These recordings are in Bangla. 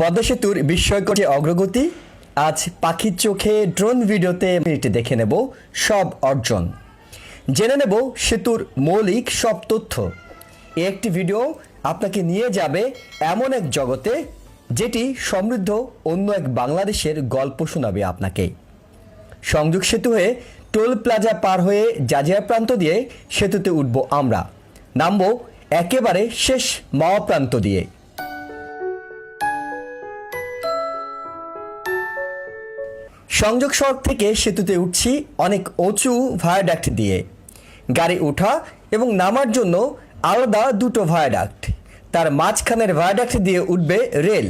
পদ্মা সেতুর বিস্ময়কর যে অগ্রগতি, আজ পাখির চোখে ড্রোন ভিডিওতে মিনিটে দেখে নেব সব অর্জন। জেনে নেব সেতুর মৌলিক সব তথ্য। একটি ভিডিও আপনাকে নিয়ে যাবে এমন এক জগতে, যেটি সমৃদ্ধ অন্য এক বাংলাদেশের গল্প শোনাবে আপনাকে। সংযোগ সেতু হয়ে টোল প্লাজা পার হয়ে জাজিয়া প্রান্ত দিয়ে সেতুতে উঠব আমরা। নামব একেবারে শেষ মাওয়া প্রান্ত দিয়ে। সংযোগ সড়ক থেকে সেতুতে উঠছি অনেক উঁচু ভায়াডাক্ট দিয়ে। গাড়ি ওঠা এবং নামার জন্য আলাদা দুটো ভায়াডাক্ট। তার মাঝখানের ভায়াডাক্ট দিয়ে উঠবে রেল।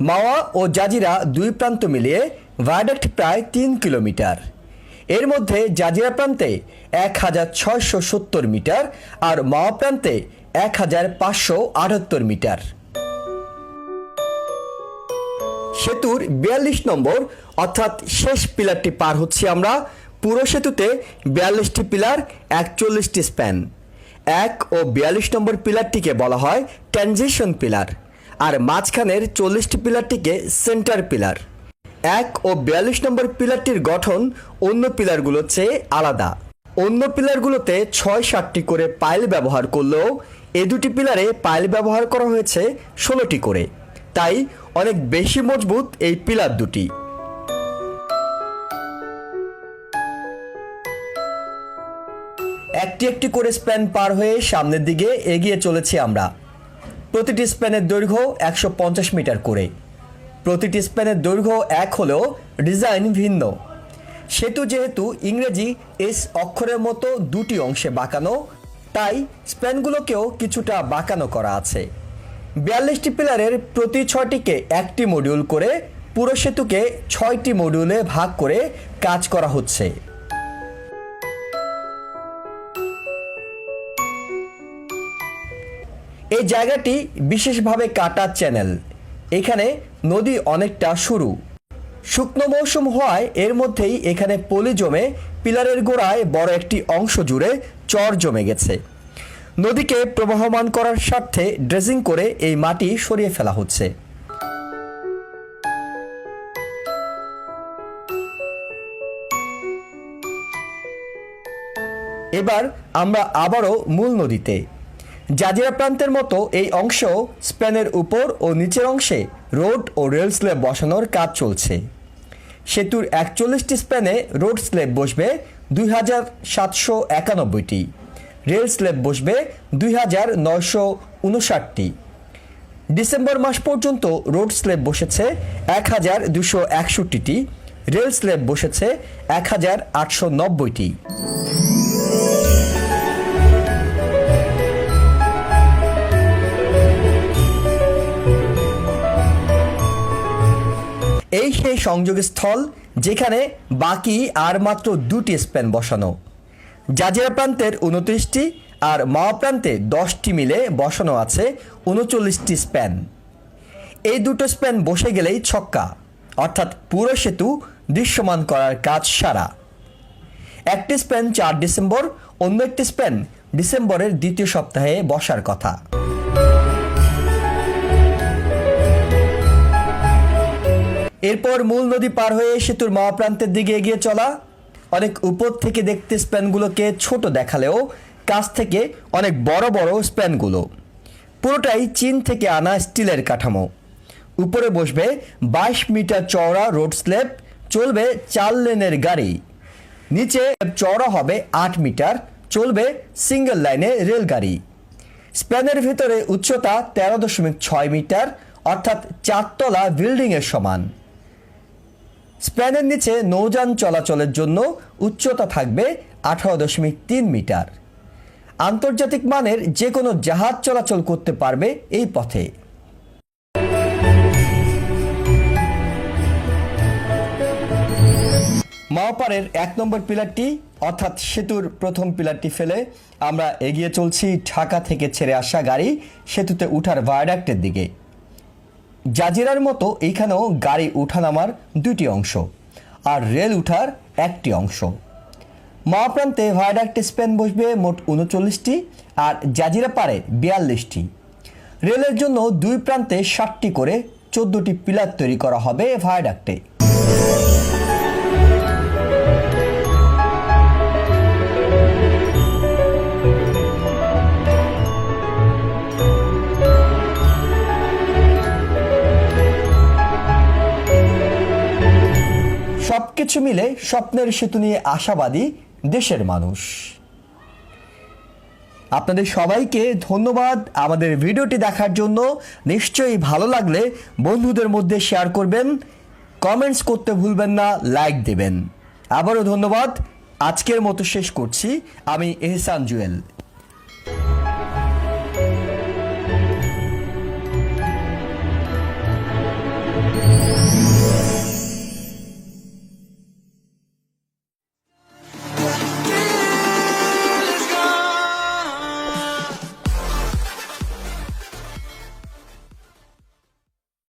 মাওয়া ও জাজিরা দুই প্রান্ত মিলিয়ে ভায়াডাক্ট প্রায় তিন কিলোমিটার। এর মধ্যে জাজিরা প্রান্তে এক হাজার ছয়শো সত্তর মিটার আর মাওয়া প্রান্তে এক হাজার পাঁচশো আটাত্তর মিটার। সেতুর বিয়াল্লিশ নম্বর, অর্থাৎ শেষ পিলারটি পার হচ্ছি আমরা। পুরো সেতুতে বিয়াল্লিশটি পিলার, একচল্লিশটি স্প্যান। এক ও বিয়াল্লিশ নম্বর পিলারটিকে বলা হয় ট্রানজিশন পিলার। আর মাঝখানের চল্লিশটি পিলারটিকে সেন্টার পিলার। এক ও বিয়াল্লিশ নম্বর পিলারটির গঠন অন্য পিলারগুলোর চেয়ে আলাদা। অন্য পিলারগুলোতে ছয় সাতটি করে পাইল ব্যবহার করলেও এ দুটি পিলারে পাইল ব্যবহার করা হয়েছে ষোলোটি করে। তাই অনেক বেশি মজবুত এই পিলার দুটি। একটি একটি করে স্প্যান পার হয়ে সামনের দিকে এগিয়ে চলেছি আমরা। প্রতিটি স্প্যানের দৈর্ঘ্য একশো পঞ্চাশ মিটার করে। প্রতিটি স্প্যানের দৈর্ঘ্য এক হলেও ডিজাইন ভিন্ন। সেতু যেহেতু ইংরেজি এস অক্ষরের মতো দুটি অংশে বাঁকানো, তাই স্প্যানগুলোকেও কিছুটা বাঁকানো করা আছে। বিয়াল্লিশটি পিলারের প্রতি ছয়টিকে একটি মডিউল করে, পুরো সেতুকে ছয়টি মডিউলে ভাগ করে কাজ করা হচ্ছে। এই জায়গাটি বিশেষভাবে কাটা চ্যানেল এখানে নদী অনেকটা সরু শুকনো মৌসুম হওয়ায় এর মধ্যেই এখানে পলি জমে, পিলারের গোড়ায় বড় একটি অংশ জুড়ে চর জমে গেছে। নদীকে প্রবাহমান করার স্বার্থে ড্রেজিং করে এই মাটি সরিয়ে ফেলা হচ্ছে। এবার আমরা আবারও মূল নদীতে। জাজিরা প্রান্তের মতো এই অংশ স্পেনের উপর ও নিচের অংশে রোড ও রেল স্ল্যাব বসানোর কাজ চলছে। সেতুর একচল্লিশটি স্প্যানে রোড স্ল্যাব বসবে দুই হাজার সাতশো একানব্বইটি। রেল স্ল্যাব বসবে দুই হাজার নয়শো উনষাটটি। ডিসেম্বর মাস পর্যন্ত রোড স্ল্যাব বসেছে এক হাজার দুশো একষট্টিটি। রেল স্ল্যাব বসেছে এক হাজার আটশো নব্বইটি। এই সেই সংযোগস্থল যেখানে বাকি আর মাত্র দুটি স্প্যান বসানো। জাজিরা প্রান্তের উনত্রিশটি আর মাওয়া প্রান্তে দশটি মিলে বসানো আছে উনচল্লিশটি স্প্যান। এই দুটো স্প্যান বসে গেলেই ছক্কা, অর্থাৎ পুরো সেতু দৃশ্যমান করার কাজ সারা। একটি স্প্যান চার ডিসেম্বর, অন্য একটি স্প্যান ডিসেম্বরের দ্বিতীয় সপ্তাহে বসার কথা। এরপর মূল নদী পার হয়ে সেতুর মাওয়া প্রান্তের দিকে এগিয়ে চলা অনেক উপর থেকে দেখতে স্প্যানগুলোকে ছোট দেখালেও কাছ থেকে অনেক বড় বড় স্প্যানগুলো। পুরোটাই চীন থেকে আনা স্টিলের কাঠামো। উপরে বসবে বাইশ মিটার চওড়া রোড স্ল্যাব চলবে চার লেনের গাড়ি। নিচে চওড়া হবে আট মিটার, চলবে সিঙ্গেল লাইনে রেলগাড়ি। স্প্যানের ভিতরে উচ্চতা তেরো দশমিক ছয় মিটার, অর্থাৎ চারতলা বিল্ডিংয়ের সমান। স্প্যানের নিচে নৌযান চলাচলের জন্য উচ্চতা থাকবে আঠারো দশমিক তিন মিটার। আন্তর্জাতিক মানের যে কোনো জাহাজ চলাচল করতে পারবে এই পথে। মাওপাড়ের এক নম্বর পিলারটি, অর্থাৎ সেতুর প্রথম পিলারটি ফেলে আমরা এগিয়ে চলছি ঢাকা থেকে ছেড়ে আসা গাড়ি সেতুতে উঠার ভায়াডাক্টের দিকে। জাজিরার মতো এইখানেও গাড়ি উঠানামার দুটি অংশ আর রেল উঠার একটি অংশ। মহাপ্রান্তে ভায়াডাক্ট স্পেন বসবে মোট উনচল্লিশটি আর জাজিরা পারে বিয়াল্লিশটি। রেলের জন্য দুই প্রান্তে ষাটটি করে চোদ্দোটি পিলার তৈরি করা হবে ভায়াডাক্টে সবকিছু মিলে স্বপ্নের সেতু নিয়ে আশাবাদী দেশের মানুষ। আপনাদের সবাইকে ধন্যবাদ আমাদের ভিডিওটি দেখার জন্য। নিশ্চয়ই ভালো লাগলে বন্ধুদের মধ্যে শেয়ার করবেন, কমেন্টস করতে ভুলবেন না, লাইক দেবেন। আবারও ধন্যবাদ। আজকের মতো শেষ করছি। আমি এহসান জুয়েল।